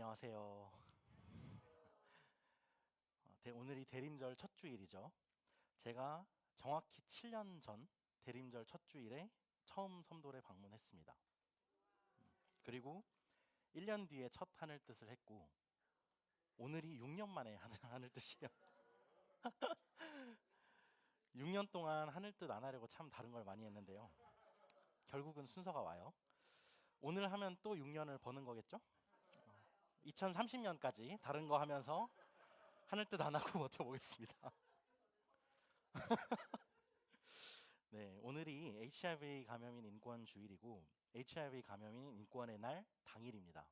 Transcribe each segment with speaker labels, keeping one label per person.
Speaker 1: 안녕하세요. 어, 대- 오늘이 대림절 첫 주일이죠. 제가 정확히 7년 전 대림절 첫 주일에 처음 섬돌에 방문했습니다. 음, 그리고 1년 뒤에 첫 하늘 뜻을 했고 오늘이 6년 만에 하늘, 뜻이에요. 6년 동안 하늘 뜻 안 하려고 참 다른 걸 많이 했는데요. 결국은 순서가 와요. 오늘 하면 또 6년을 버는 거겠죠? 2030년까지 다른 거 하면서 하늘 뜻 안 하고 버텨보겠습니다. 네, 오늘이 HIV 감염인 인권 주일이고 HIV 감염인 인권의 날 당일입니다.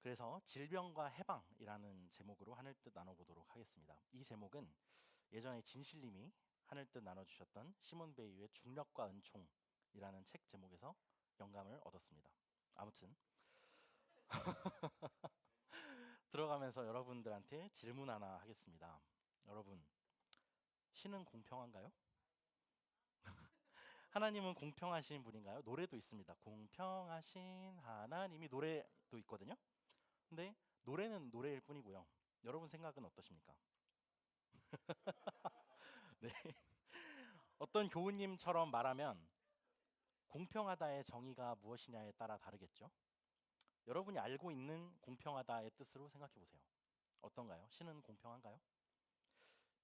Speaker 1: 그래서 질병과 해방이라는 제목으로 하늘 뜻 나눠보도록 하겠습니다. 이 제목은 예전에 진실님이 하늘 뜻 나눠주셨던 시몬 베이유의 중력과 은총이라는 책 제목에서 영감을 얻었습니다. 아무튼 들어가면서 여러분들한테 질문 하나 하겠습니다. 여러분, 신은 공평한가요? 하나님은 공평하신 분인가요? 노래도 있습니다. 공평하신 하나님이 노래도 있거든요. 근데 노래는 노래일 뿐이고요. 여러분 생각은 어떠십니까? 네. 어떤 교우님처럼 말하면 공평하다의 정의가 무엇이냐에 따라 다르겠죠. 여러분이 알고 있는 공평하다의 뜻으로 생각해 보세요. 어떤가요? 신은 공평한가요?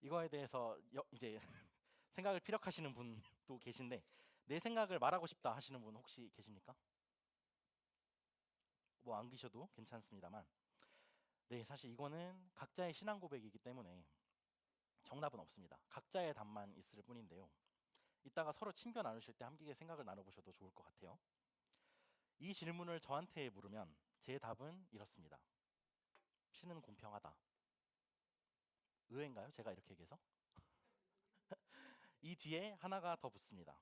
Speaker 1: 이거에 대해서 여- 이제 생각을 피력하시는 분도 계신데 내 생각을 말하고 싶다 하시는 분 혹시 계십니까? 뭐 안 계셔도 괜찮습니다만 네 사실 이거는 각자의 신앙 고백이기 때문에 정답은 없습니다. 각자의 답만 있을 뿐인데요. 이따가 서로 친교 나누실 때 함께 생각을 나눠보셔도 좋을 것 같아요. 이 질문을 저한테 물으면 제 답은 이렇습니다. 신은 공평하다. 의외인가요? 제가 이렇게 얘기해서? 이 뒤에 하나가 더 붙습니다.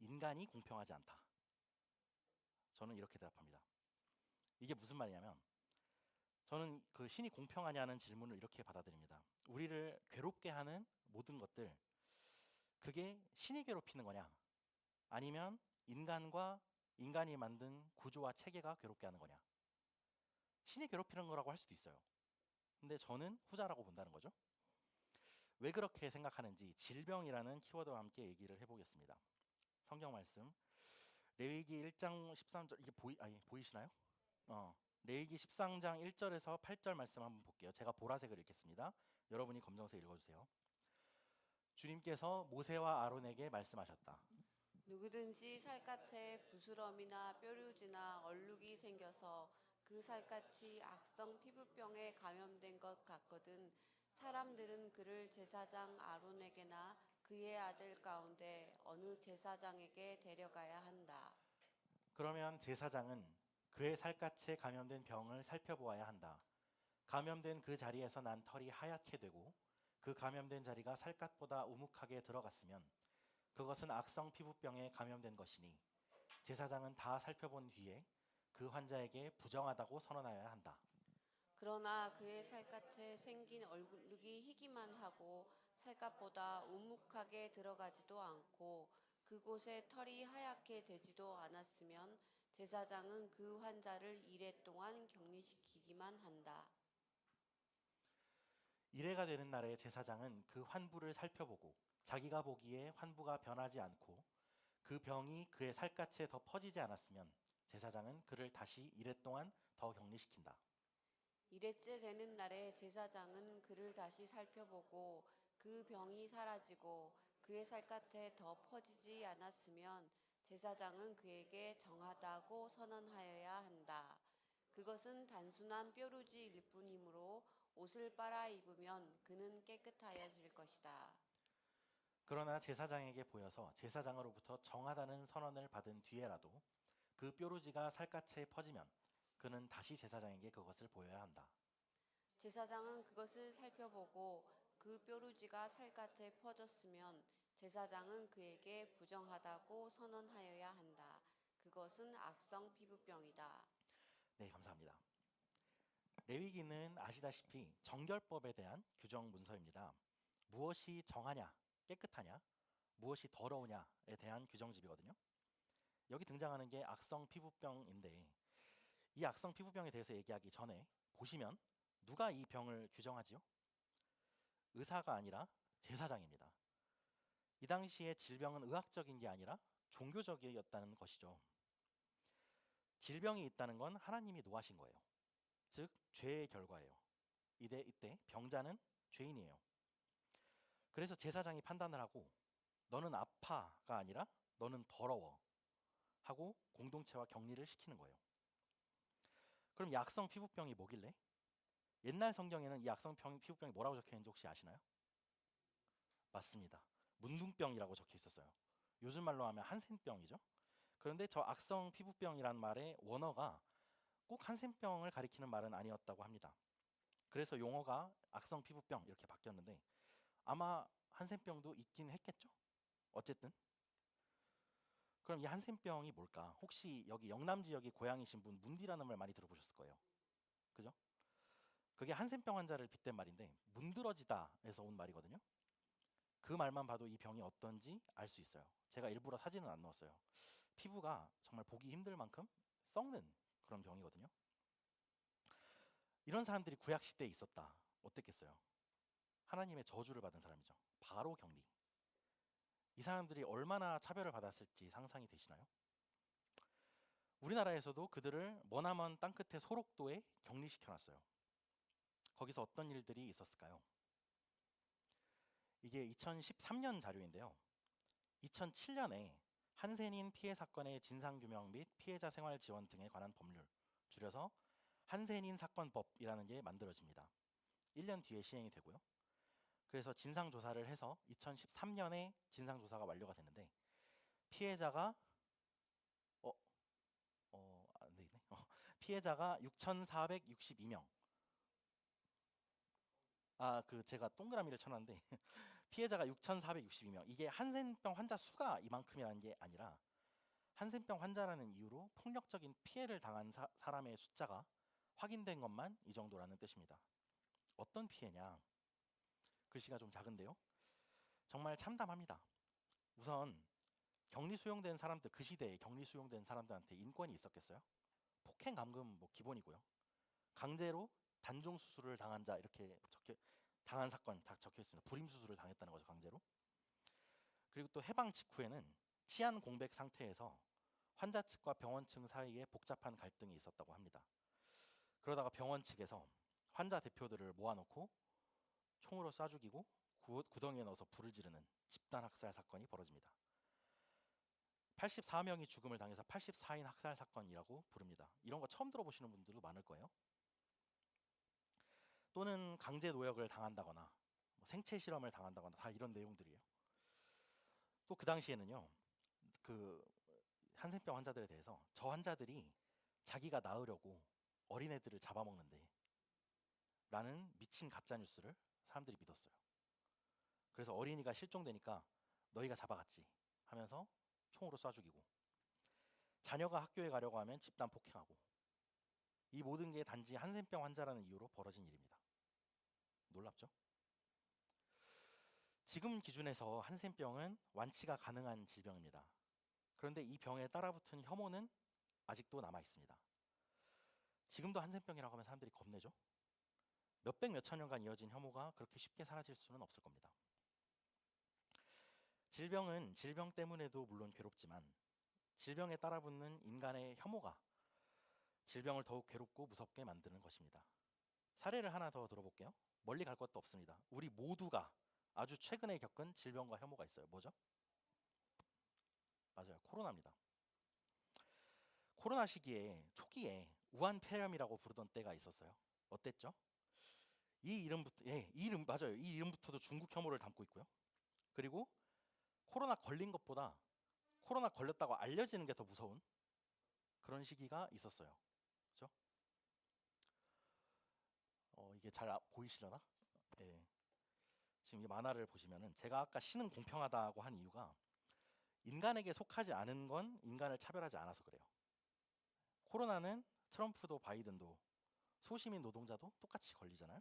Speaker 1: 인간이 공평하지 않다. 저는 이렇게 대답합니다. 이게 무슨 말이냐면 저는 그 신이 공평하냐는 질문을 이렇게 받아들입니다. 우리를 괴롭게 하는 모든 것들 그게 신이 괴롭히는 거냐? 아니면 인간과 인간이 만든 구조와 체계가 괴롭게 하는 거냐? 신이 괴롭히는 거라고 할 수도 있어요. 근데 저는 후자라고 본다는 거죠. 왜 그렇게 생각하는지 질병이라는 키워드와 함께 얘기를 해보겠습니다. 성경 말씀 레위기 1장 13절 이게 보이 아니 보이시나요? 어. 레위기 13장 1절에서 8절 말씀 한번 볼게요. 제가 보라색을 읽겠습니다. 여러분이 검정색 읽어 주세요. 주님께서 모세와 아론에게 말씀하셨다.
Speaker 2: 누구든지 살갗에 부스럼이나 뾰루지나 얼룩이 생겨서 그 살갗이 악성 피부병에 감염된 것 같거든 사람들은 그를 제사장 아론에게나 그의 아들 가운데 어느 제사장에게 데려가야 한다.
Speaker 1: 그러면 제사장은 그의 살갗에 감염된 병을 살펴보아야 한다. 감염된 그 자리에서 난 털이 하얗게 되고 그 감염된 자리가 살갗보다 우묵하게 들어갔으면 그것은 악성 피부병에 감염된 것이니 제사장은 다 살펴본 뒤에 그 환자에게 부정하다고 선언하여야 한다.
Speaker 2: 그러나 그의 살갗에 생긴 얼룩이 희기만 하고 살갗보다 우묵하게 들어가지도 않고 그곳에 털이 하얗게 되지도 않았으면 제사장은 그 환자를 이래 동안 격리시키기만 한다.
Speaker 1: 이래가 되는 날에 제사장은 그 환부를 살펴보고 자기가 보기에 환부가 변하지 않고 그 병이 그의 살갗에 더 퍼지지 않았으면 제사장은 그를 다시 이래 동안 더 격리시킨다.
Speaker 2: 이래째 되는 날에 제사장은 그를 다시 살펴보고 그 병이 사라지고 그의 살갗에 더 퍼지지 않았으면 제사장은 그에게 정하다고 선언하여야 한다. 그것은 단순한 뾰루지일 뿐이므로 옷을 빨아 입으면 그는 깨끗하여질 것이다.
Speaker 1: 그러나 제사장에게 보여서 제사장으로부터 정하다는 선언을 받은 뒤에라도 그 뾰루지가 살갗에 퍼지면 그는 다시 제사장에게 그것을 보여야 한다.
Speaker 2: 제사장은 그것을 살펴보고 그 뾰루지가 살갗에 퍼졌으면 제사장은 그에게 부정하다고 선언하여야 한다. 그것은 악성 피부병이다.
Speaker 1: 네, 감사합니다. 레위기는 아시다시피 정결법에 대한 규정 문서입니다. 무엇이 정하냐, 깨끗하냐, 무엇이 더러우냐에 대한 규정집이거든요. 여기 등장하는 게 악성 피부병인데 이 악성 피부병에 대해서 얘기하기 전에 보시면 누가 이 병을 규정하지요? 의사가 아니라 제사장입니다. 이 당시에 질병은 의학적인 게 아니라 종교적이었다는 것이죠. 질병이 있다는 건 하나님이 노하신 거예요. 즉 죄의 결과예요. 이때 이때 병자는 죄인이에요. 그래서 제사장이 판단을 하고 너는 아파가 아니라 너는 더러워 하고 공동체와 격리를 시키는 거예요. 그럼 이 악성 피부병이 뭐길래? 옛날 성경에는 이 악성 병- 피부병이 뭐라고 적혀 있는지 혹시 아시나요? 맞습니다. 문둥병이라고 적혀 있었어요. 요즘 말로 하면 한센병이죠. 그런데 저 악성 피부병이란 말의 원어가 꼭 한센병을 가리키는 말은 아니었다고 합니다. 그래서 용어가 악성 피부병 이렇게 바뀌었는데 아마 한센병도 있긴 했겠죠. 어쨌든 그럼 이 한센병이 뭘까? 혹시 여기 영남 지역이 고향이신 분 문디라는 말 많이 들어보셨을 거예요. 그죠? 그게 한센병 환자를 빗댄 말인데 문드러지다에서 온 말이거든요. 그 말만 봐도 이 병이 어떤지 알 수 있어요. 제가 일부러 사진은 안 넣었어요. 피부가 정말 보기 힘들 만큼 썩는 그런 병이거든요. 이런 사람들이 구약 시대에 있었다. 어땠겠어요? 하나님의 저주를 받은 사람이죠. 바로 격리. 이 사람들이 얼마나 차별을 받았을지 상상이 되시나요? 우리나라에서도 그들을 머나먼 땅끝의 소록도에 격리시켜 놨어요. 거기서 어떤 일들이 있었을까요? 이게 2013년 자료인데요. 2007년에 한센인 피해 사건의 진상 규명 및 피해자 생활 지원 등에 관한 법률, 줄여서 한센인 사건법이라는 게 만들어집니다. 1년 뒤에 시행이 되고요. 그래서 진상 조사를 해서 2013년에 진상 조사가 완료가 됐는데 피해자가 어, 어, 안 되겠네. 어, 피해자가 6,462명. 아, 그 제가 동그라미를 쳐놨는데 피해자가 6,462명. 이게 한센병 환자 수가 이만큼이라는 게 아니라 한센병 환자라는 이유로 폭력적인 피해를 당한 사, 사람의 숫자가 확인된 것만 이 정도라는 뜻입니다. 어떤 피해냐? 글씨가 좀 작은데요. 정말 참담합니다. 우선 격리 수용된 사람들 그 시대에 격리 수용된 사람들한테 인권이 있었겠어요? 폭행 감금 뭐 기본이고요. 강제로 단종 수술을 당한 자 이렇게 적혀 당한 사건 다 적혀 있습니다. 불임 수술을 당했다는 거죠 강제로. 그리고 또 해방 직후에는 치안 공백 상태에서 환자 측과 병원 측 사이에 복잡한 갈등이 있었다고 합니다. 그러다가 병원 측에서 환자 대표들을 모아놓고 총으로 쏴 죽이고 구, 구덩이에 넣어서 불을 지르는 집단 학살 사건이 벌어집니다. 84명이 죽음을 당해서 84인 학살 사건이라고 부릅니다. 이런 거 처음 들어보시는 분들도 많을 거예요. 또는 강제 노역을 당한다거나 뭐 생체 실험을 당한다거나 다 이런 내용들이에요. 또 그 당시에는요. 그 한센병 환자들에 대해서 저 환자들이 자기가 나으려고 어린애들을 잡아먹는데 라는 미친 가짜 뉴스를 사람들이 믿었어요. 그래서 어린이가 실종되니까 너희가 잡아갔지 하면서 총으로 쏴 죽이고 자녀가 학교에 가려고 하면 집단 폭행하고 이 모든 게 단지 한센병 환자라는 이유로 벌어진 일입니다. 놀랍죠? 지금 기준에서 한센병은 완치가 가능한 질병입니다. 그런데 이 병에 따라붙은 혐오는 아직도 남아 있습니다. 지금도 한센병이라고 하면 사람들이 겁내죠. 몇백 몇천 년간 이어진 혐오가 그렇게 쉽게 사라질 수는 없을 겁니다. 질병은 질병 때문에도 물론 괴롭지만 질병에 따라붙는 인간의 혐오가 질병을 더욱 괴롭고 무섭게 만드는 것입니다. 사례를 하나 더 들어볼게요. 멀리 갈 것도 없습니다. 우리 모두가 아주 최근에 겪은 질병과 혐오가 있어요. 뭐죠? 맞아요. 코로나입니다. 코로나 시기에 초기에 우한 폐렴이라고 부르던 때가 있었어요. 어땠죠? 이 이름부터 예, 이 이름 맞아요. 이 이름부터도 중국 혐오를 담고 있고요. 그리고 코로나 걸린 것보다 코로나 걸렸다고 알려지는 게 더 무서운 그런 시기가 있었어요. 그렇죠? 어, 이게 잘 아- 보이시려나? 예. 지금 이 만화를 보시면은 제가 아까 신은 공평하다고 한 이유가 인간에게 속하지 않은 건 인간을 차별하지 않아서 그래요. 코로나는 트럼프도 바이든도 소시민 노동자도 똑같이 걸리잖아요.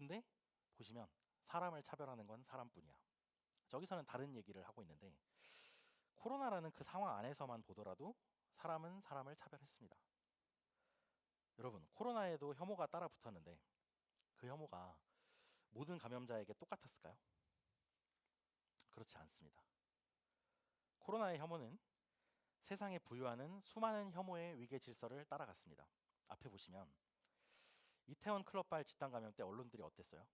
Speaker 1: 근데 보시면 사람을 차별하는 건 사람뿐이야. 저기서는 다른 얘기를 하고 있는데 코로나라는 그 상황 안에서만 보더라도 사람은 사람을 차별했습니다. 여러분, 코로나에도 혐오가 따라 붙었는데 그 혐오가 모든 감염자에게 똑같았을까요? 그렇지 않습니다. 코로나의 혐오는 세상에 부유하는 수많은 혐오의 위계 질서를 따라갔습니다. 앞에 보시면 이태원 클럽발 집단 감염 때 언론들이 어땠어요?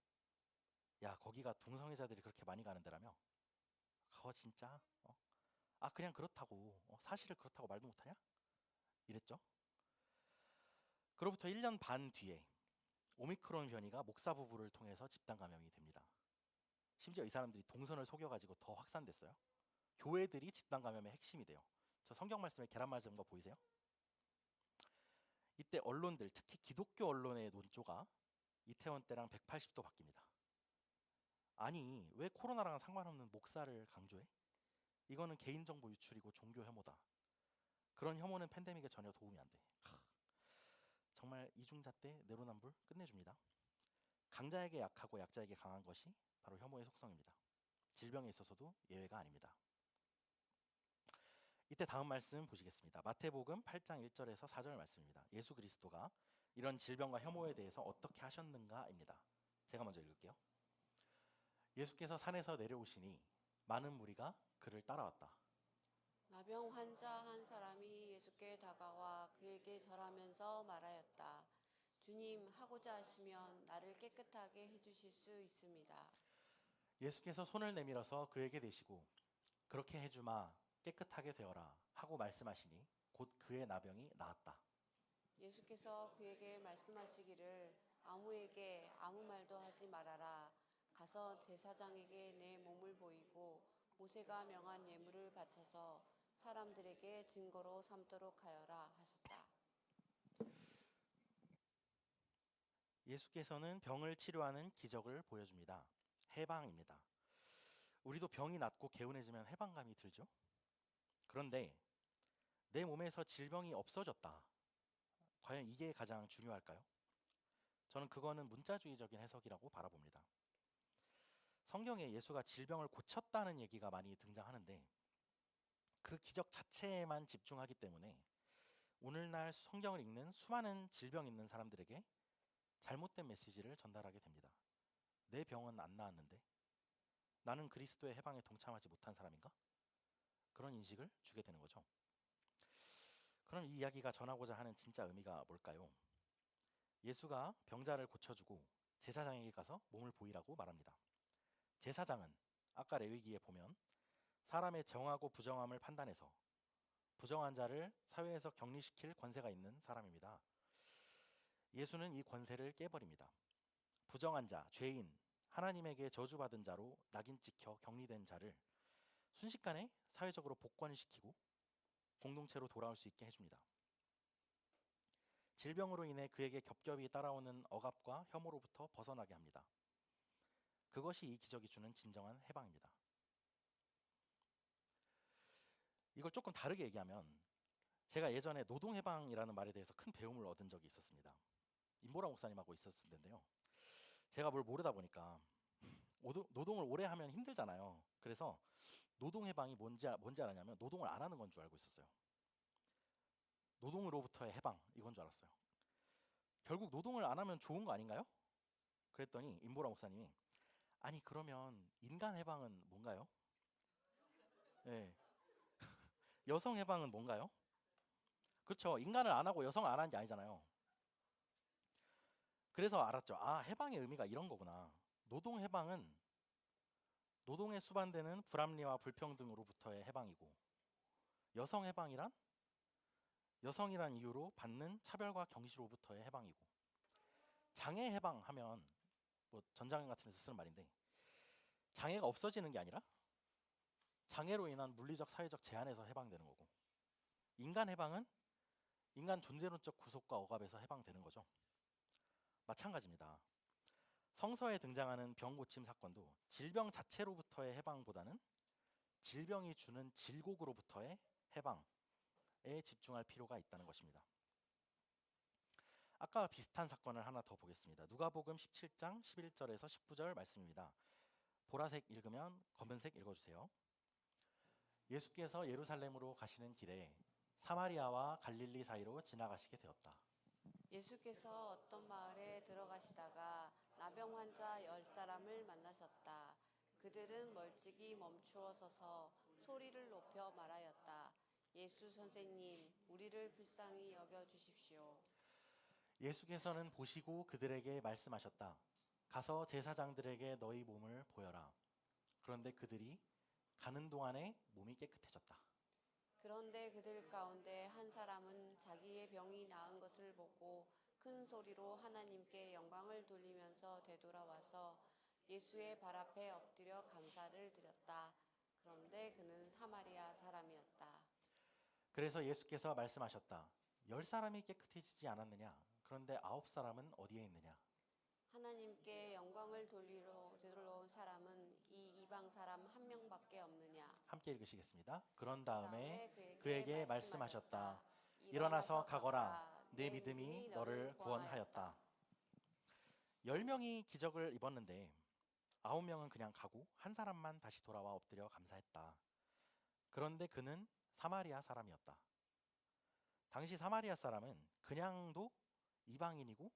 Speaker 1: 야 거기가 동성애자들이 그렇게 많이 가는 데라며? 그거 진짜? 어? 아 그냥 그렇다고 어, 사실을 그렇다고 말도 못하냐? 이랬죠. 그로부터 1년 반 뒤에 오미크론 변이가 목사 부부를 통해서 집단 감염이 됩니다. 심지어 이 사람들이 동선을 속여가지고 더 확산됐어요. 교회들이 집단 감염의 핵심이 돼요. 저 성경 말씀에 계란 말씀 거 보이세요? 이때 언론들 특히 기독교 언론의 논조가 이태원 때랑 180도 바뀝니다. 아니 왜 코로나랑 상관없는 목사를 강조해? 이거는 개인정보 유출이고 종교 혐오다. 그런 혐오는 팬데믹에 전혀 도움이 안 돼. 하, 정말 이중자 때 내로남불 끝내줍니다. 강자에게 약하고 약자에게 강한 것이 바로 혐오의 속성입니다. 질병에 있어서도 예외가 아닙니다. 이때 다음 말씀 보시겠습니다. 마태복음 8장 1절에서 4절 말씀입니다. 예수 그리스도가 이런 질병과 혐오에 대해서 어떻게 하셨는가입니다. 제가 먼저 읽을게요. 예수께서 산에서 내려오시니 많은 무리가 그를 따라왔다.
Speaker 2: 나병 환자 한 사람이 예수께 다가와 그에게 절하면서 말하였다. 주님 하고자 하시면 나를 깨끗하게 해주실 수 있습니다.
Speaker 1: 예수께서 손을 내밀어서 그에게 대시고 그렇게 해주마 깨끗하게 되어라 하고 말씀하시니 곧 그의 나병이 나았다.
Speaker 2: 예수께서 그에게 말씀하시기를 아무에게 아무 말도 하지 말아라. 가서 제사장에게 내 몸을 보이고 모세가 명한 예물을 바쳐서 사람들에게 증거로 삼도록 하여라 하셨다.
Speaker 1: 예수께서는 병을 치료하는 기적을 보여줍니다. 해방입니다. 우리도 병이 낫고 개운해지면 해방감이 들죠. 그런데 내 몸에서 질병이 없어졌다. 과연 이게 가장 중요할까요? 저는 그거는 문자주의적인 해석이라고 바라봅니다. 성경에 예수가 질병을 고쳤다는 얘기가 많이 등장하는데 그 기적 자체에만 집중하기 때문에 오늘날 성경을 읽는 수많은 질병 있는 사람들에게 잘못된 메시지를 전달하게 됩니다. 내 병은 안 나았는데 나는 그리스도의 해방에 동참하지 못한 사람인가? 그런 인식을 주게 되는 거죠. 그럼 이 이야기가 전하고자 하는 진짜 의미가 뭘까요? 예수가 병자를 고쳐주고 제사장에게 가서 몸을 보이라고 말합니다. 제사장은 아까 레위기에 보면 사람의 정하고 부정함을 판단해서 부정한 자를 사회에서 격리시킬 권세가 있는 사람입니다. 예수는 이 권세를 깨버립니다. 부정한 자, 죄인, 하나님에게 저주받은 자로 낙인 찍혀 격리된 자를 순식간에 사회적으로 복권시키고 공동체로 돌아올 수 있게 해줍니다. 질병으로 인해 그에게 겹겹이 따라오는 억압과 혐오로부터 벗어나게 합니다. 그것이 이 기적이 주는 진정한 해방입니다. 이걸 조금 다르게 얘기하면 제가 예전에 노동 해방이라는 말에 대해서 큰 배움을 얻은 적이 있었습니다. 임보라 목사님하고 있었을 텐데요. 제가 뭘 모르다 보니까 노동을 오래 하면 힘들잖아요. 그래서 노동 해방이 뭔지, 뭔지 알았냐면 노동을 안 하는 건 줄 알고 있었어요. 노동으로부터의 해방 이건 줄 알았어요. 결국 노동을 안 하면 좋은 거 아닌가요? 그랬더니 임보라 목사님이 아니 그러면 인간 해방은 뭔가요? 네. 여성 해방은 뭔가요? 그렇죠. 인간을 안 하고 여성을 안 하는 게 아니잖아요. 그래서 알았죠. 아, 해방의 의미가 이런 거구나. 노동 해방은 노동에 수반되는 불합리와 불평등으로부터의 해방이고 여성 해방이란 여성이란 이유로 받는 차별과 경시로부터의 해방이고 장애 해방하면 뭐 전장현 같은 데서 쓰는 말인데 장애가 없어지는 게 아니라 장애로 인한 물리적 사회적 제한에서 해방되는 거고 인간 해방은 인간 존재론적 구속과 억압에서 해방되는 거죠. 마찬가지입니다. 성서에 등장하는 병 고침 사건도 질병 자체로부터의 해방보다는 질병이 주는 질곡으로부터의 해방에 집중할 필요가 있다는 것입니다. 아까 비슷한 사건을 하나 더 보겠습니다. 누가복음 17장 11절에서 19절 말씀입니다. 보라색 읽으면 검은색 읽어 주세요. 예수께서 예루살렘으로 가시는 길에 사마리아와 갈릴리 사이로 지나가시게 되었다.
Speaker 2: 예수께서 어떤 마을에 들어가시다가 나병 환자 열 사람을 만나셨다. 그들은 멀찍이 멈추어 서서 소리를 높여 말하였다. 예수 선생님, 우리를 불쌍히 여겨 주십시오.
Speaker 1: 예수께서는 보시고 그들에게 말씀하셨다. 가서 제사장들에게 너희 몸을 보여라. 그런데 그들이 가는 동안에 몸이 깨끗해졌다.
Speaker 2: 그런데 그들 가운데 한 사람은 자기의 병이 나은 것을 보고 큰 소리로 하나님께 영광을 돌리면서 되돌아와서 예수의 발 앞에 엎드려 감사를 드렸다. 그런데 그는 사마리아 사람이었다.
Speaker 1: 그래서 예수께서 말씀하셨다. 열 사람이 깨끗해지지 않았느냐? 그런데 아홉 사람은 어디에 있느냐?
Speaker 2: 하나님께 영광을 돌리러 되돌아온 사람은 이 이방 사람 한 명밖에 없느냐?
Speaker 1: 함께 읽으시겠습니다. 그런 다음에
Speaker 2: 그다음에
Speaker 1: 그에게 말씀하셨다. 일어나서 가거라. 내 믿음이 너를 구원하였다. 열 명이 기적을 입었는데 아홉 명은 그냥 가고 한 사람만 다시 돌아와 엎드려 감사했다. 그런데 그는 사마리아 사람이었다. 당시 사마리아 사람은 그냥도 이방인이고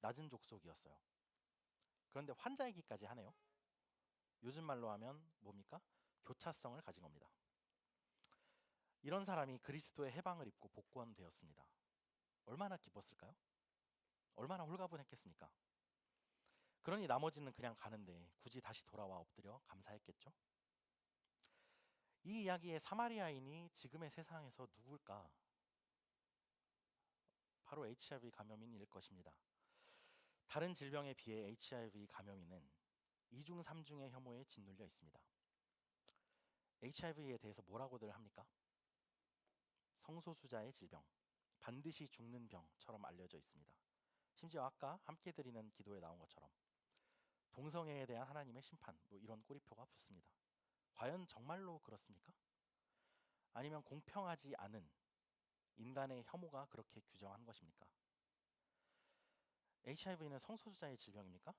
Speaker 1: 낮은 족속이었어요. 그런데 환자이기까지 하네요. 요즘 말로 하면 뭡니까? 교차성을 가진 겁니다. 이런 사람이 그리스도의 해방을 입고 복권되었습니다. 얼마나 기뻤을까요? 얼마나 홀가분했겠습니까? 그러니 나머지는 그냥 가는데 굳이 다시 돌아와 엎드려 감사했겠죠? 이 이야기의 사마리아인이 지금의 세상에서 누굴까? 바로 HIV 감염인일 것입니다. 다른 질병에 비해 HIV 감염인은 2중 3중의 혐오에 짓눌려 있습니다. HIV에 대해서 뭐라고들 합니까? 성소수자의 질병, 반드시 죽는 병처럼 알려져 있습니다. 심지어 아까 함께 드리는 기도에 나온 것처럼 동성애에 대한 하나님의 심판, 뭐 이런 꼬리표가 붙습니다. 과연 정말로 그렇습니까? 아니면 공평하지 않은 인간의 혐오가 그렇게 규정한 것입니까? HIV는 성소수자의 질병입니까?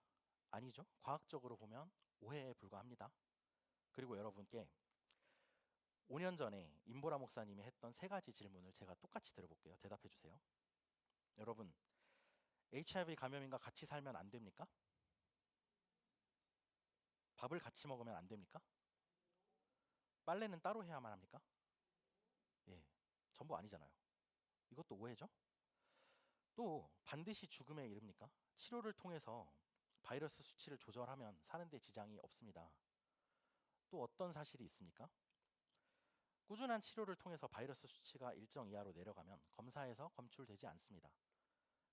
Speaker 1: 아니죠. 과학적으로 보면 오해에 불과합니다. 그리고 여러분께 5년 전에 임보라 목사님이 했던 세 가지 질문을 제가 똑같이 들어볼게요. 대답해 주세요. 여러분, HIV 감염인과 같이 살면 안 됩니까? 밥을 같이 먹으면 안 됩니까? 빨래는 따로 해야만 합니까? 예, 전부 아니잖아요. 이것도 오해죠? 또 반드시 죽음에 이릅니까? 치료를 통해서 바이러스 수치를 조절하면 사는데 지장이 없습니다. 또 어떤 사실이 있습니까? 꾸준한 치료를 통해서 바이러스 수치가 일정 이하로 내려가면 검사에서 검출되지 않습니다.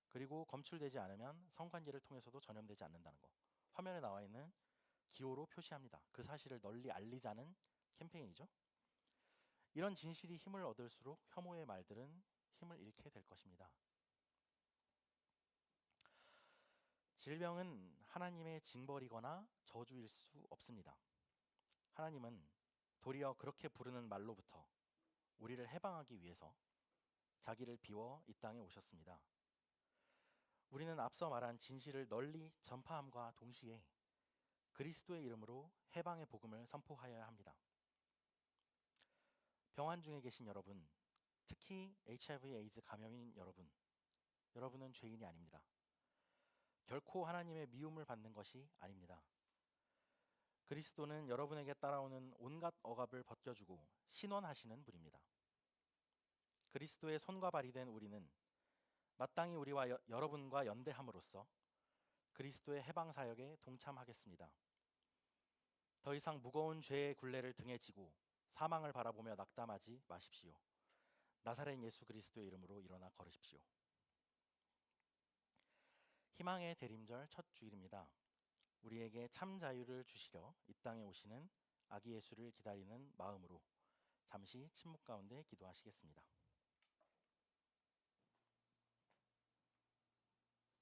Speaker 1: 그리고 검출되지 않으면 성관계를 통해서도 전염되지 않는다는 거. 화면에 나와 있는 기호로 표시합니다. 그 사실을 널리 알리자는 캠페인이죠. 이런 진실이 힘을 얻을수록 혐오의 말들은 힘을 잃게 될 것입니다. 질병은 하나님의 징벌이거나 저주일 수 없습니다. 하나님은 도리어 그렇게 부르는 말로부터 우리를 해방하기 위해서 자기를 비워 이 땅에 오셨습니다. 우리는 앞서 말한 진실을 널리 전파함과 동시에 그리스도의 이름으로 해방의 복음을 선포하여야 합니다. 병환 중에 계신 여러분, 특히 HIV 에이즈 감염인 여러분, 여러분은 죄인이 아닙니다. 결코 하나님의 미움을 받는 것이 아닙니다. 그리스도는 여러분에게 따라오는 온갖 억압을 벗겨주고 신원하시는 분입니다. 그리스도의 손과 발이 된 우리는 마땅히 우리와 여, 여러분과 연대함으로써 그리스도의 해방 사역에 동참하겠습니다. 더 이상 무거운 죄의 굴레를 등에 지고 사망을 바라보며 낙담하지 마십시오. 나사렛 예수 그리스도의 이름으로 일어나 걸으십시오. 희망의 대림절 첫 주일입니다. 우리에게 참 자유를 주시려 이 땅에 오시는 아기 예수를 기다리는 마음으로 잠시 침묵 가운데 기도하시겠습니다.